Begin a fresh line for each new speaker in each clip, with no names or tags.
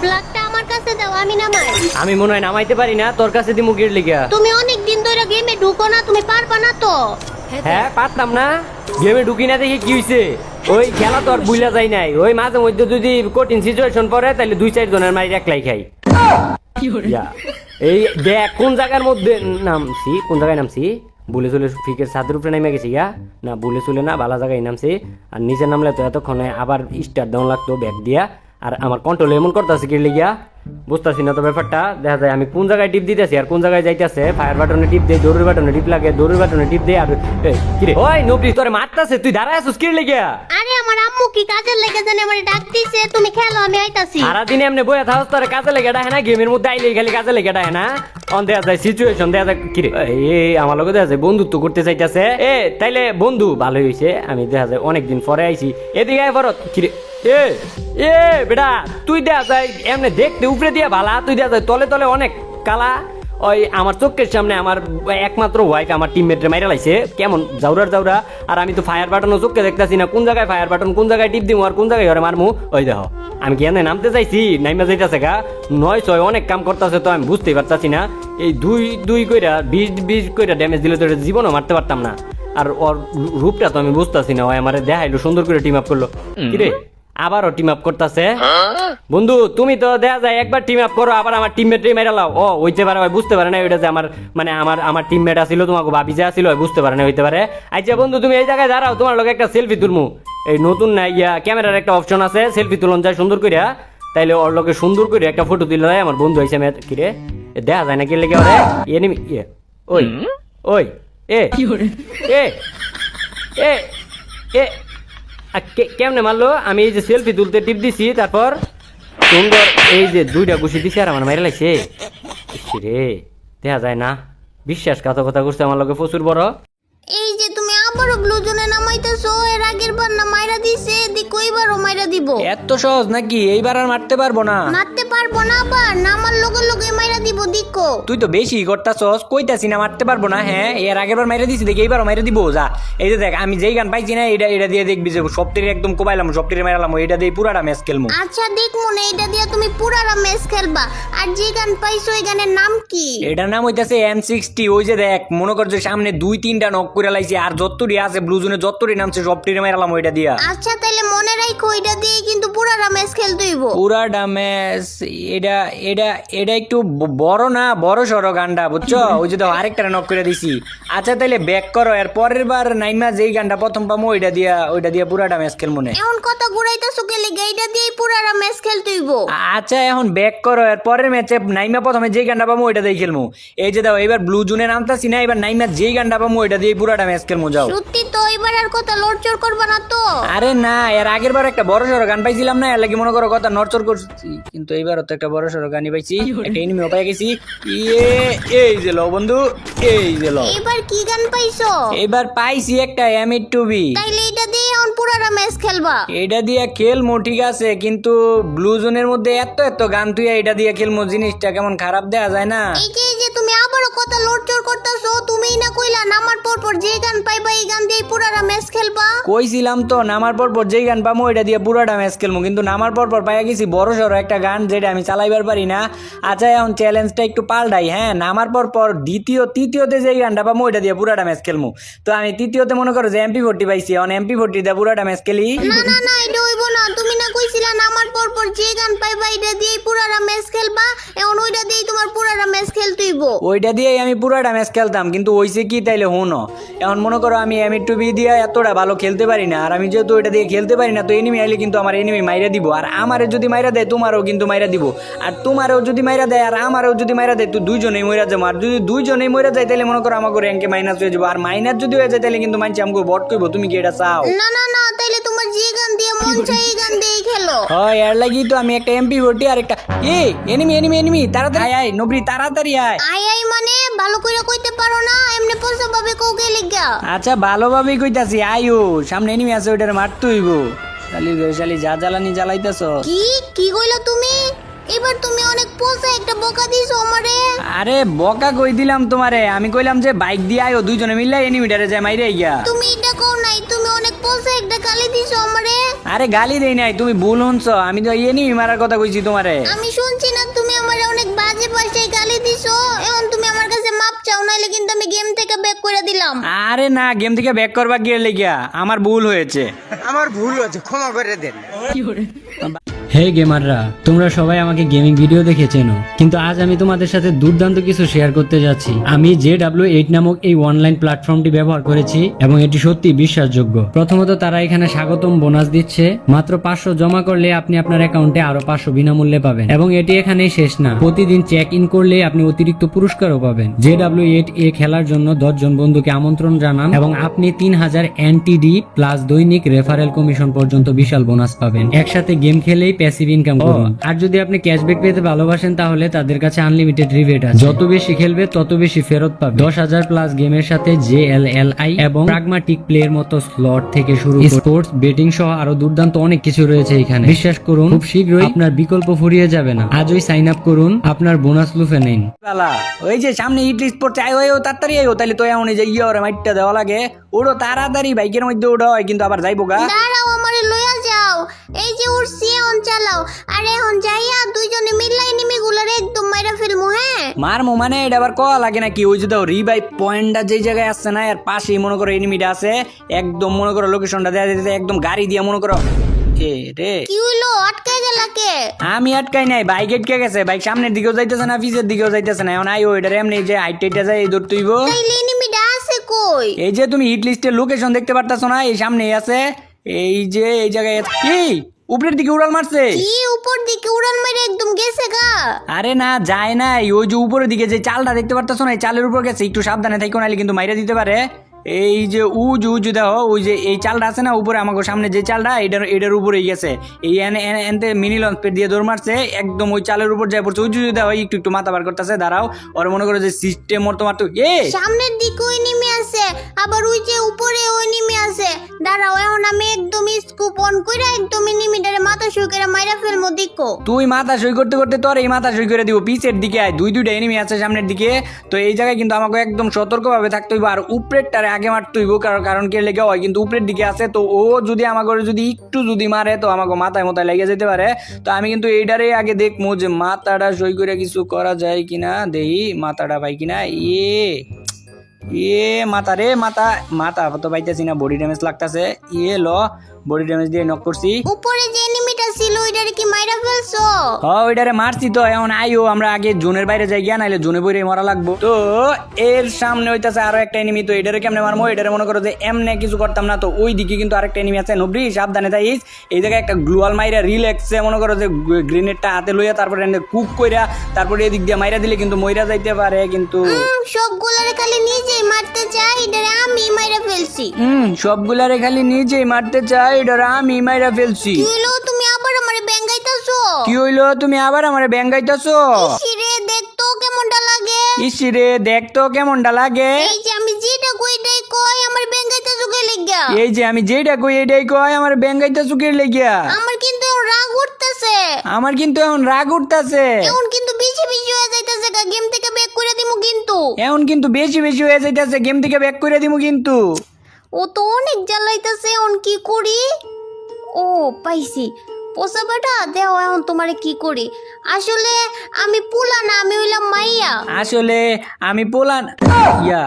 ফ্ল্যাগটা আমার কাছে দাও আমি নামাই।
আমি মনে হয় নামাইতে পারি না তোর কাছে দিমু গির লিগা।
তুমি অনেক দিন ধরে গেমে ঢুকো না তুমি পারবা না তো।
হ্যাঁ পারতাম না। গেমে ঢুকি না দেখি কি হইছে? ওই খেলা তো আর বুইলা যায় নাই। ওই মাঝে মধ্যে যদি কঠিন সিচুয়েশন পড়ে তাহলে দুই চার জনের মারি একলাই খাই। এই দেখ কোন জায়গার মধ্যে নামছি? কোন জায়গায় নামছি? বলে চলে ফিকের ছাদের উপরে নেমে গেছি গা না বলে চলে না ভালো জায়গায় নামছি। আর নিচে নামলে তো এতক্ষণে আবার স্টার দেওয়া লাগতো ব্যাগ দিয়া। আর আমার কন্ট্রোল এমন করতেছে কি লিগিয়া বুঝতেছি না তো ব্যাপারটা। দেখা যায় আমি কোন জায়গায় টিপ দিতেছি আর কোন জায়গায় যাইতেছে ফায়ার বাটনে টিপ দেই জরুরি বাটনে টিপ লাগে জরুরি বাটনে টিপ দেই আর কিরে ওই নবরি তোরে মারতাছে তুই দাঁড়ায় আছিস কি লিগিয়া
আরে আমার আম্মু কি কাজের লেগে জানে আমার ডাক দিছে? তুমি খেলো আমি আইতাছি।
সারাদিন এমনি বয়ে থাকস তোর কাজে লেগে ডাহে না গেমের মধ্যে আইলে খালি কাজে লেগে ডাহে না। অন দেয়া যায় সিচুয়েশন দেয়া যায় কিরে এই আমার লগে দেখা যায় বন্ধুত্ব করতে চাইতেছে এ তাইলে বন্ধু ভালোই হইছে। আমি দেখা যায় অনেকদিন পরে আইছি। এদিকে আয় ফরত কিরে এ এ বেটা তুই দেখা যায় এমনি দেখতে উপরে দিয়া ভালা তুই দেখা যায় তলে তলে অনেক কালা। ওই আমার চোখের সামনে আমার একমাত্র ওয়াইফ আমার টিমমেটরে মাইরা লাইছে। কেমন? জাউরার জাউরা। আর আমি তো ফায়ার বাটনও চোখে দেখতেছি না কোন জায়গায় ফায়ার বাটন কোন জায়গায় টিপ দিমু আর কোন জায়গায় ঘরে মারমু? ওই দেখো আমি কি নামতে চাইছি? নাইমা যাইতাছে গা। নয় ছয় অনেক কাম করতেছে তো আমি বুঝতেই পারতাছি না। এই দুই দুই কইরা বিশ বিশ কইরা ড্যামেজ দিলে তো এটা জীবনও মারতে পারতাম না। আর ওর রূপটা তো আমি বুঝতাছি না ওই আমারে দেখাইলো সুন্দর করে টিম আপ করল। কিরে আবারও টিম আপ করতেছে। বন্ধু তুমি তো দেখা যায় একবার টিম আপ করো আবার আমার টিমমেট মেরে লাও। ও হইতে পারে ভাই বুঝতে পারে না ওইটা যে আমার মানে আমার আমার টিমমেট আছিল তোমাকে ভাবি যে আছিল ওই বুঝতে পারে না হইতে পারে। আচ্ছা বন্ধু তুমি এই জায়গায় দাঁড়াও তোমার লোক একটা সেলফি তুলমু। এই নতুন না ইয়া ক্যামেরার একটা অপশন আছে সেলফি তুলন যায় সুন্দর কইরা। তাইলে ওর লোকে সুন্দর করে একটা ফটো দিলে দেয় আমার বন্ধু হয়েছে কিরে? এ দেখা যায় না কি লেগে ওরে? এনিমি ইয়ে। ওই ওই এ এ এ এ কেমনে মারলো? আমি এই যে সেলফি তুলতে টিপ দিছি তারপর সুন্দর এই যে দুইটা গুছি দিছে আর আমার মাইরা লাগছে। রে দেখা যায় না। বিশ্বাস বিশ্বাসঘাতকতা করছে আমার লোকে প্রচুর বড়।
এই যে তুমি আবারও ব্লু জোনে নামাইতেছো এর আগের বার না মাইরা দিছে এদিক কইবারও মাইরা দিব।
এত সহজ নাকি? এইবার আর মারতে পারব না।
মারতে পারব না আবার? লগে লগে মাইরা দিব দিকো।
তুই তো বেশি করতাছস কইতাছি না মারতে পারব না হ্যাঁ? এর আগের বার মাইরে দিছি দেখি এইবারও মাইরে দিব যা। এই যে দেখ আমি যেই গান পাইছি না এটা এটা দিয়ে দেখবি যে সপ্তাহে একদম কোবাইলাম সপ্তাহে মাইরালাম এটা দিয়ে পুরাটা ম্যাচ খেলমু।
আচ্ছা দেখ মনে এটা দিয়া তুমি পুরারা ম্যাচ খেলবা। আর যে গান পাইছো গানের নাম কি?
এটার নাম হইতাছে এম সিক্সটি ওই যে দেখ মনে কর যে সামনে দুই তিনটা নক করে লাইছে আর যতটি আছে ব্লু জোনে যতটি নামছে সবটি মাইরালাম ওইটা দিয়া।
আচ্ছা তাইলে মনে রাখো এটা দিয়ে কিন্তু পুরারা ম্যাচ খেলতে হইব।
পুরাটা ম্যাচ এটা এটা এটা একটু বড় না বড় সড়ো গানটা বুঝছ? ওই যে আরেকটা নক করে দিছি। আচ্ছা তাইলে ব্যাক করো এর পরের বার নাইমা যেই গানটা প্রথম পামো ওইটা দিয়া ওইটা দিয়া পুরাটা ম্যাচ খেল মনে
এমন কথা ঘুরাইতেছো গেলে এইটা দিয়েই পুরারা ম্যাচ খেলতে হইব
আচ্ছা এখন ব্যাক করো এর পরের ম্যাচে নাইমা প্রথমে যেই গানটা পামো ওইটা দিয়ে খেলমু। এই যে দাও এবার ব্লু জুনে নামতাছি না এবার নাইমা যেই গানটা পামো ওইটা দিয়ে পুরাটা ম্যাচ খেলমু যাও।
সত্যি তো এবার আর কথা লড়চড় করবা না তো?
আরে না এর আগের বার একটা বড় সড়ো গান পাইছিলাম না এর লাগি মনে করো কথা নরচর করছি। কিন্তু এইবারও তো একটা বড় সড়ো গানই পাইছি একটা এনিমিও পাই গেছি। ইয়ে এই যে লো বন্ধু এই যে লো
এবার কি গান পাইছো?
এবার পাইছি একটা এম এইট টু বি
তাইলে এটা দিয়ে এখন পুরারা ম্যাচ খেলবা।
এটা দিয়ে খেলমু ঠিক আছে কিন্তু ব্লু জোনের মধ্যে এত এত গান তুই এটা দিয়ে খেলমু জিনিসটা কেমন খারাপ দেয়া যায় না।
এই যে যে কথা লড়চড় করতেছো তুমিই না কইলা নামার পর পর যে গান পাইবা এই গান দিয়ে পুরারা ম্যাচ খেলবা?
কইছিলাম তো নামার পর পর যেই গান পামো এটা দিয়ে পুরোটা ম্যাচ খেলমু। কিন্তু নামার পর পর পাইয়া গেছি বড় সড়ো একটা গান যেটা আমি চালাইবার পারি না। আচ্ছা এখন চ্যালেঞ্জটা একটু পাল্টাই হ্যাঁ? নামার পর পর দ্বিতীয় তৃতীয়তে যেই গানটা পামো ওইটা দিয়ে পুরোটা ম্যাচ খেলমু। তো আমি তৃতীয়তে মনে করো যে এমপি ফোর্টি পাইছি এখন এমপি ফোর্টি দিয়ে পুরোটা ম্যাচ খেলি।
না না না এটা হইব না তুমি না কইছিলা নামার পর পর যে গান পাইবা এটা দিয়েই পুরারা ম্যাচ খেলবা এখন ওইটা দিয়েই তোমার পুরারা ম্যাচ খেলতে হইব
ওইটা দিয়েই আমি পুরোটা ম্যাচ খেলতাম কিন্তু ওইসে কি তাইলে হুনো? এখন মনে করো আমি এম টু বি দিয়ে এতটা ভালো খেলতে পারি না আর আমি যেহেতু ওইটা দিয়ে খেলতে পারি না তো এনিমি আইলে কিন্তু আমার এনিমি মাইরা দিব। আর আমারে যদি মাইরা দেয় তোমারও কিন্তু মাইরা দিব। আর তোমারও যদি মাইরা দেয় আর আমারও যদি মাইরা দেয় তো দুইজনেই মইরা যাব। আর যদি দুইজনেই মইরা যায় তাহলে মনে করো আমাকে র্যাঙ্কে মাইনাস হয়ে যাব। আর মাইনাস যদি হয়ে যায় তাহলে কিন্তু মানছি আমাকে বট করব তুমি কি এটা চাও?
না না না মন চাই গান দিয়েই খেলো।
এর লাগি তো আমি একটা এমপি ভর্তি আর একটা এ এনিমি এনিমি এনিমি তাড়াতাড়ি আয় আয় নবরি তাড়াতাড়ি আয়।
আই আই মানে ভালো করে কইতে পারো না এমনি পয়সা পাবে কৌকে লিগা।
আচ্ছা ভালোভাবেই কইতাছি আয়ু সামনে এনিমি আছে ওইটার মারতে হইব। শালি রে, শালি যা জ্বালানি জ্বালাইতাছ।
কি? কি কইলা তুমি? এবার তুমি অনেক পোষা একটা বোকা দিছো আমারে।
আরে বকা কই দিলাম তোমারে? আমি কইলাম যে বাইক দিয়ে আয়ো দুইজনে মিললে এনিমিটারে যায় মাইরে গিয়া
তুমি এটা কও নাই তুমি অনেক পয়সা একটা গালি দিছো আমারে।
আরে গালি দেই নাই তুমি ভুল শুনছো আমি তো এনিমি মারার কথা কইছি তোমারে।
আমি শুনছি না তুমি আমারে অনেক বাজে পয়সায় গালি দিছো। এখন তুমি আমার কাছে মাপ চাও নাইলে কিন্তু আমি গেম থেকে ব্যাক করে দিলাম।
আরে না গেম থেকে ব্যাক করবা গিয়ে লেগিয়া আমার ভুল হয়েছে।
আমার ভুল হয়েছে ক্ষমা করে দেন।
হে গেমাররা, তোমরা সবাই আমাকে গেমিং ভিডিও দেখে চেনো, কিন্তু আজ আমি তোমাদের সাথে দুর্দান্ত কিছু শেয়ার করতে যাচ্ছি। আমি জে ডাব্লিউ এইট নামক এই অনলাইন প্ল্যাটফর্মটি ব্যবহার করেছি এবং এটি সত্যি বিশ্বাসযোগ্য। প্রথমত তারা এখানে স্বাগতম বোনাস দিচ্ছে। মাত্র পাঁচশো জমা করলে আপনি আপনার অ্যাকাউন্টে আরও পাঁচশো বিনামূল্যে পাবেন। এবং এটি এখানেই শেষ না, প্রতিদিন চেক ইন করলে আপনি অতিরিক্ত পুরস্কারও পাবেন। জে ডাব্লিউ এইট এ খেলার জন্য দশজন বন্ধুকে আমন্ত্রণ জানান এবং আপনি তিন হাজার এনটিডি প্লাস দৈনিক রেফারেল কমিশন পর্যন্ত বিশাল বোনাস পাবেন। একসাথে গেম খেলেই প্যাসিভ ইনকাম করুন। আর যদি আপনি ক্যাশব্যাক পেতে ভালোবাসেন তাহলে তাদের কাছে আনলিমিটেড রিবেট আছে। যত বেশি খেলবে তত বেশি ফেরত পাবে। দশ হাজার প্লাস গেমের সাথে জে এল এল আই এবং প্রাগমাটিক প্লের মতো স্লট থেকে শুরু স্পোর্টস বেটিং সহ আরও দুর্দান্ত অনেক কিছু রয়েছে এখানে। বিশ্বাস করুন খুব শীঘ্রই আপনার বিকল্প ফুরিয়ে যাবে না। আজই সাইন আপ করুন আপনার বোনাস লুফে নিন।
ওই যে সামনে ইটলি স্পোর্টস আয় ওই তাড়াতাড়ি আইও তাহলে তো এমন যে ইয়ে ওরে মাইটটা দেওয়া লাগে। ওড়ো তাড়াতাড়ি বাইকের মধ্যে ওড়ো হয় কিন্তু আবার যাইবো গা
দাঁড়াও আমারে লইয়া যাও এই যে উঠছি এখন চালাও। আর এখন যাইয়া দুইজনে মিল্লাই নিমি গুলারে একদম মাইরা ফেলমু হ্যাঁ?
মার মো মানে এটা আবার কয়া লাগে নাকি? ওই যে দাও রিবাই পয়েন্টটা যেই জায়গায় আসছে না এর পাশেই মনে করো এনিমিটা আছে একদম মনে করো লোকেশনটা দেয়া দিতে একদম গাড়ি দিয়ে মনে করো। এ রে।
কি হইল? আটকায় গেলা কে?
আমি আটকাই নাই বাইক আটকে গেছে বাইক সামনের দিকেও যাইতেছে না পিছের দিকেও যাইতেছে না এখন আই ওইটার এমনি যে হাইট টাইটটা যায় এই দূর তুইব
তাইলে এনিমিটা আছে কই?
এই যে তুমি হিট লিস্টের লোকেশন দেখতে পারতাছো না এই সামনেই আছে। এই যে এই জায়গায় এই উপরের দিকে উড়াল মারছে।
কি উপর দিকে উড়ান মেরে একদম গেছে গা।
আরে না যায় নাই। ওই যে উপরের দিকে যে চালটা দেখতে পারতেছো না এই চালের উপর গেছে। একটু সাবধানে থাইকো নাহলে কিন্তু মাইরা দিতে পারে। এই যে উজু উজু দেখো ওই যে এই চালটা আছে না উপরে আমাকে সামনে যে চালটা এটার এটার উপরেই গেছে। এই এনে এনে- এনতে মিনি লঞ্চ পেট দিয়ে দৌড় মারছে। একদম ওই চালের উপর যায় পড়ছে। উজু উজু দেখো একটু একটু মাথা বার করতেছে দাঁড়াও। ওর মনে করো যে সিস্টেম ওর তোমার তো এ!
সামনের দিকে আবার ওই যে উপরে ওই নেমে আছে। দাঁড়াও, এখন আমি একদম স্কুপ অন কইরা একদম এনিমিটারে মাথা শুয়ে করে মাইরা ফেলমু দিকো
তুই মাথা সই করতে করতে তোর এই মাথা সই করে দিব, পিছের দিকে আয়। দুই দুইটা এনিমি আছে সামনের দিকে। তো এই জায়গায় কিন্তু আমাকে একদম সতর্কভাবে থাকতে হইব আর উপরেরটারে আগে মারতে হইব, কারণ কারণ কে লেগে হয় কিন্তু উপরের দিকে আছে। তো ও যদি আমাকে যদি একটু যদি মারে, তো আমাকে মাথায় মাথায় লেগে যেতে পারে। তো আমি কিন্তু এইটারে আগে দেখব যে মাথাটা সই করে কিছু করা যায় কিনা। দেহি মাথাটা পাই কিনা? ইয়ে। ইয়ে মাথা রে মাথা মাথা তো পাইতেছি না বডি ড্যামেজ লাগতেছে। ইয়ে ল বডি ড্যামেজ দিয়ে নক করছি।
উপরে ছিল ওইটারে কি মাইরা ফেলছো?
হ ওইটারে মারছি তো এখন আইও আমরা আগে জোনের বাইরে যাই গিয়া নাইলে জোনে বইরে মরা লাগবো। তো এর সামনে হইতাছে আরও একটা এনিমি তো এটারে কেমনে মারমো? এটারে মনে করো যে এমনে কিছু করতাম না তো ওই দিকে কিন্তু আরেকটা এনিমি আছে। নবরি সাবধানে যাইস। এই জায়গায় একটা গ্লুয়াল মাইরা রিল্যাক্সে মনে করো যে গ্রেনেডটা হাতে লইয়া তারপরে কুক কইরা তারপরে এদিক দিয়ে মাইরা দিলে কিন্তু মইরা যাইতে পারে কিন্তু
সবগুলারে খালি নিজেই মারতে চাই এটারে আমি মাইরা ফেলছি।
হুম সবগুলারে খালি নিজেই মারতে চাই এটারে আমি মাইরা ফেলছি।
তুমি আমারে ব্যাঙ্গাইতাছো?
কি হইল? তুমি আবার আমারে ব্যাঙ্গাইতেছো?
ইসিরে দেখতো কেমনটা লাগে?
ইসিরে দেখ তো কেমনটা লাগে?
এই যে আমি যেটা কইটাই কই আমার ব্যাঙ্গাইতাছো কে লাগিয়া?
এই যে আমি যেটা কই এটাই কয় আমার ব্যাঙ্গাইতে চুকের লেগিয়া?
আমার কিন্তু রাগ উঠতেছে।
আমার কিন্তু এখন রাগ উঠতাছে।
এখন কিন্তু বেশি বেশি হয়ে যাইতেছে গা গেম থেকে ব্যাক করে দিমু কিন্তু।
এখন কিন্তু বেশি বেশি হয়ে যাইতাছে গেম থেকে ব্যাক করে দিমু কিন্তু।
ও তো অনেক জ্বালাইতেছে এখন কি করি? ও পাইছি। পোষা বেটা দেও এখন তোমারে কি করি? আসলে আমি পুলা না আমি হইলাম মাইয়া।
আসলে আমি পোলান ইয়া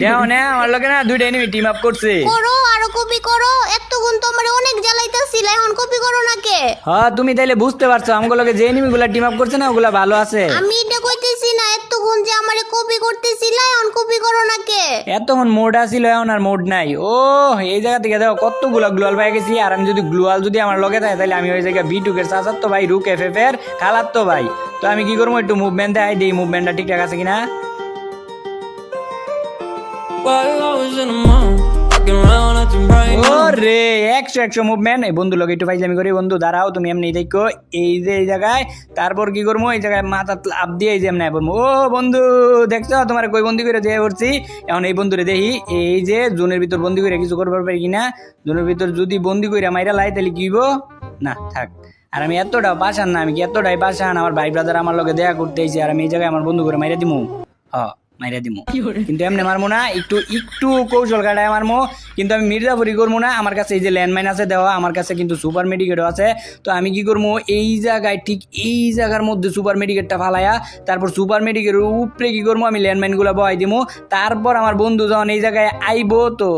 দেও না আমার লোকে না দুইটা এনিমি টিম আপ করছে।
করো আরও কপি করো এতক্ষণ তো আমার অনেক জ্বালাইতেছিল এখন কপি করো না কে
হ্যাঁ তুমি তাইলে বুঝতে পারছ আমগুলোকে যে এনিমি গুলা টিম আপ করছে না ওগুলা ভালো আছে।
আমি এটা কইতেছি না এতক্ষণ যে আমারে কপি করতেছিল এখন কপি করো না কে?
এতক্ষণ মোড আসিল এখন আর মোড নাই। ও এই জায়গা থেকে দেখো কতগুলো গ্লোয়াল পাই গেছি। আর আমি যদি গ্লোয়াল যদি আমার লগে থাকে তাহলে আমি ওই জায়গায় বিটুকের চাচার তো ভাই রুক এফ এফ এর খালার তো ভাই। তো আমি কি করব একটু মুভমেন্ট দেয় দিই মুভমেন্টটা ঠিকঠাক আছে কিনা?
While I was in the mall, walking around acting bright.
ও রে একশো একশো মুভমেন্ট এই বন্ধু লোক একটু ফাইজলামি করি। বন্ধু, দাঁড়াও, তুমি এমনি দেখো, এই যে এই জায়গায়, তারপর কি করব? এই জায়গায় মাথা আপ দিয়ে এই যে এমনি বলব, ও বন্ধু, দেখছ? তোমার কই বন্দি করে দিয়ে পড়ছি এখন এই বন্ধুরে দেখি, এই যে জোনের ভিতর বন্দি করে কিছু করবার পারি কিনা। জোনের ভিতর যদি বন্দি করে মাইরা লাই, তাহলে কি? না, থাক। আর আমি এতটা বাসান না, আমি এতটাই বাসান আমার ভাই ব্রাদার আমার লগে দেখা করতে এসেছি আর আমি এই জায়গায় আমার বন্ধু করে মাইরা দিমু। হ। মাইরা দিমু। কিন্তু এমনি মারমো না একটু একটু কৌশল কাটায় মারমো। কিন্তু আমি মির্জাপুরি করব না আমার কাছে এই যে ল্যান্ডমাইন আছে দেওয়া আমার কাছে কিন্তু সুপার মেডিকেটও আছে। তো আমি কি করব এই জায়গায় ঠিক এই জায়গার মধ্যে সুপার মেডিকেটটা ফালায়া তারপর সুপার মেডিকেটের উপরে কি করব আমি ল্যান্ডমাইনগুলো বহাই দিমু। তারপর আমার বন্ধু যখন এই জায়গায় আইবো তো।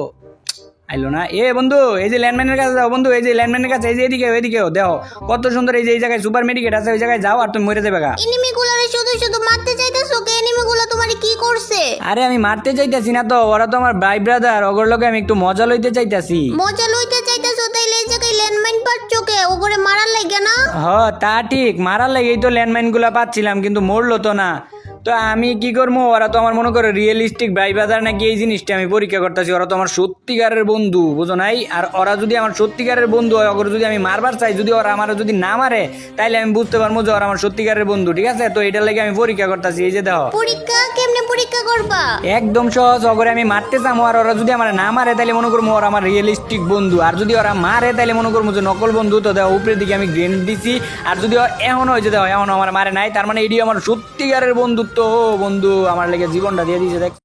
আইলো না। এ বন্ধু এই যে ল্যান্ডম্যানের কাছে যাও বন্ধু এই যে ল্যান্ডম্যানের কাছে এই যে এদিকে এদিকেও দেখো কত সুন্দর এই যে এই জায়গায় সুপার মেডিকেট আছে ওই জায়গায় যাও আর তুমি মরে যাবে গা।
এনিমি গুলারে শুধু শুধু মারতে চাইতেছো কে? এনিমি গুলা তোমারে কি করছে?
আরে আমি মারতে চাইতেছি না তো ওরা তো আমার ভাই ব্রাদার ওগর লোকে আমি একটু মজা লইতে চাইতেছি।
মজা লইতে চাইতেছো তাইলে এই জায়গায় ল্যান্ডমাইন পাচ্ছ কে? ওগরে মারার লাগে না?
হ তা ঠিক মারার লাগেই তো ল্যান্ডমাইনগুলা পাচ্ছিলাম কিন্তু মরলো তো না। তো আমি কি করব? ওরা তো আমার মনে করে রিয়েলিস্টিক ভাই বাজার নাকি এই জিনিসটা আমি পরীক্ষা করতেছি। ওরা তো আমার সত্যিকারের বন্ধু, বুঝো নাই? আর ওরা যদি আমার সত্যিকারের বন্ধু হয় ওগুলো যদি আমি মারবার চাই, যদি ওরা আমার যদি না মারে, তাইলে আমি বুঝতে পারব যে ওরা আমার সত্যিকারের বন্ধু, ঠিক আছে? তো এটার লাগে আমি পরীক্ষা করতেছি, এই যে দেখো।
পরীক্ষা পরীক্ষা করবা?
একদম সহজ, অগরে আমি মারতে চাম আর ওরা যদি আমার না মারে তাহলে মনে করব ওরা আমার রিয়েলিস্টিক বন্ধু। আর যদি ওরা মারে তাহলে মনে করব যে নকল বন্ধু, তো দেখো উপরের দিকে আমি গ্রেন দিছি। আর যদি এখন হয়েছে দেখো, এখন আমার মারে নাই, তার মানে এটি আমার সত্যিকারের বন্ধুত্ব। বন্ধু, আমার লেগে জীবনটা দিয়ে দিয়েছে, দেখ।